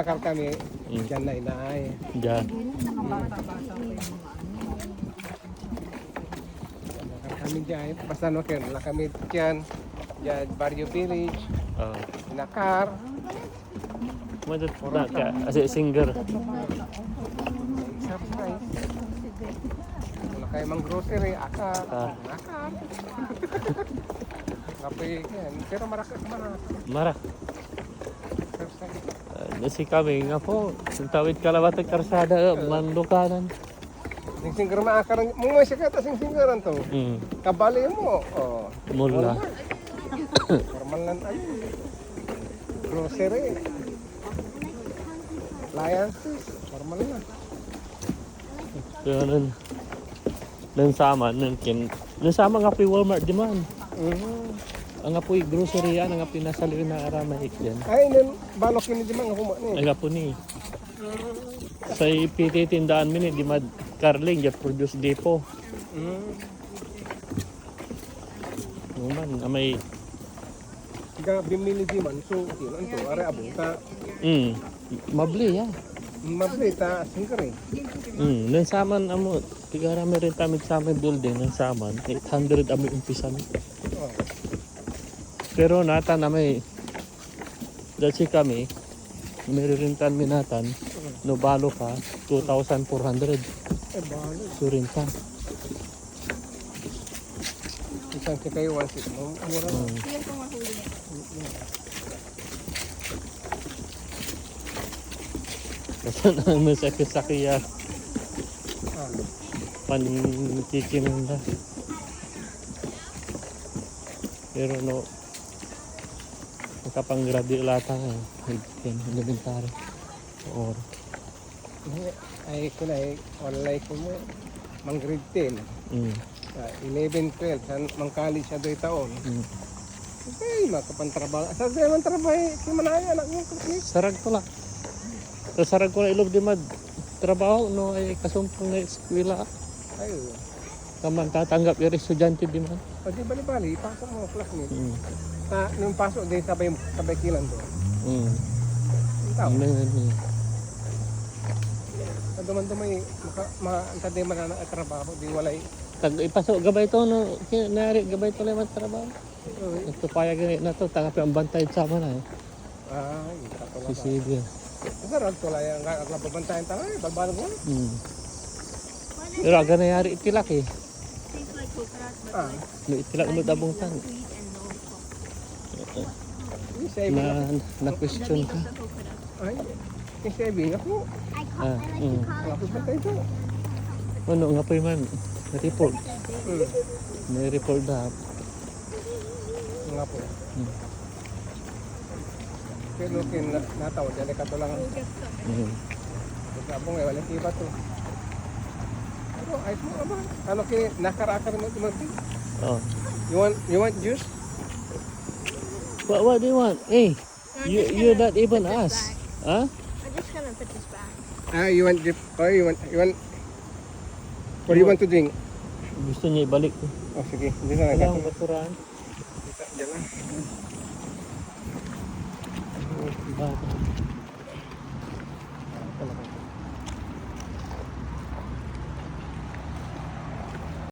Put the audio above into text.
Akal kami, Mm. dyan na inay. Diyan. Akal kami dyan. Basta no, kaya wala kami dyan. Dyan, Barrio Village, Oh. Nakar. Madot na ka. Kasi singer. Surprise. Wala kayo mang grocery, akar. Ah. Akar. Kape yan. Pero maraka, maraka. Mara. Uh, nasi kami nga po. Tawid kalawat ang karsada. Mandukanan. Sing singer maakar. Mung may sikata sing singeran to. Mm. Kabali mo. Oh. Mula. Formal lang ay. Grocery. Appliances. Formal na. Pero nun. Nun sama. Nun kin. Nun sama nga yung Walmart di man. Mm. Ang yung grocery yan. Ang nga pinasaliw na aramahik yan. Ay, nun, balok yun di mga kuma ni. Ang nga po ni. Sa PT tindaan mini di mad Carling ya produce depo. Mm. Numan, amay Tiga bimili di man. So, yun ang to. Are abong ta. mm, mabli ya. Mabli ta singer eh. Mm, nang saman amo, tigara mi rin tamid sa aming building nang saman, 800 ami umpisa mi. Pero nata na may dati kami, meririntan mi natan, no balo ka, 2,400. Eh, balo. Surinta. Isang kayo, one six. Mura na. Mm. Kasi naman sa kisakya, Ah. pankikinan na. Pero no, nakapang-graduate lata nga. Higpin, elementary. Or. Ay, kunay, online ko mo. Mang grade 10. mm, Ah, 11, 12. San, mang college siya doy taon. mm. Okay, makapantrabaho. Sa sa man trabaho, kimanaya anak mo. Sarag ko lang. Sa sarag ko na ilog di mad trabaho no ay kasumpong na eskwela Ay, kaman tatanggap yung estudyante di man. Pag di bali-bali, pasok mo classmate. Mm. Ah, nung pasok din sabay sabay kilan do. Mm. Ang tao. Eh. Sa duman dumay maka ma antay man na trabaho di walay. Tag ipasok gabay to no nari gabay to lemat trabaho. Ito paya gani na to tanggap yung bantay sa man ay. Ay, kato Si Silvia. Sa rag to lay ang ang nababantayan ta ay balbalo mo. Mm. Pero aga na yari itilak eh. Ah, No itilak mo tabong tan. sweet and no salt. ni say Na na question ka. ay. Ni say ako. Ah, mm. Ako pa tayo. Ano nga po man report. Hmm. May report na. Nga po. Hmm. Pero kin nataw dali ka to lang. Mm. Sabong ay walang iba to. Pero ay mo ba? Ano kini nakarakar mo tumati? Oh. You want you want juice? What what do you want? Hey, you you not even ask. Huh? I'm just gonna put this back. Ah, you want dip? Oh, you want you want What do you want to drink? Gusto niya ibalik ko. Oh, sige. Hindi na Wala lang. akong basurahan. Diyan lang. Bata.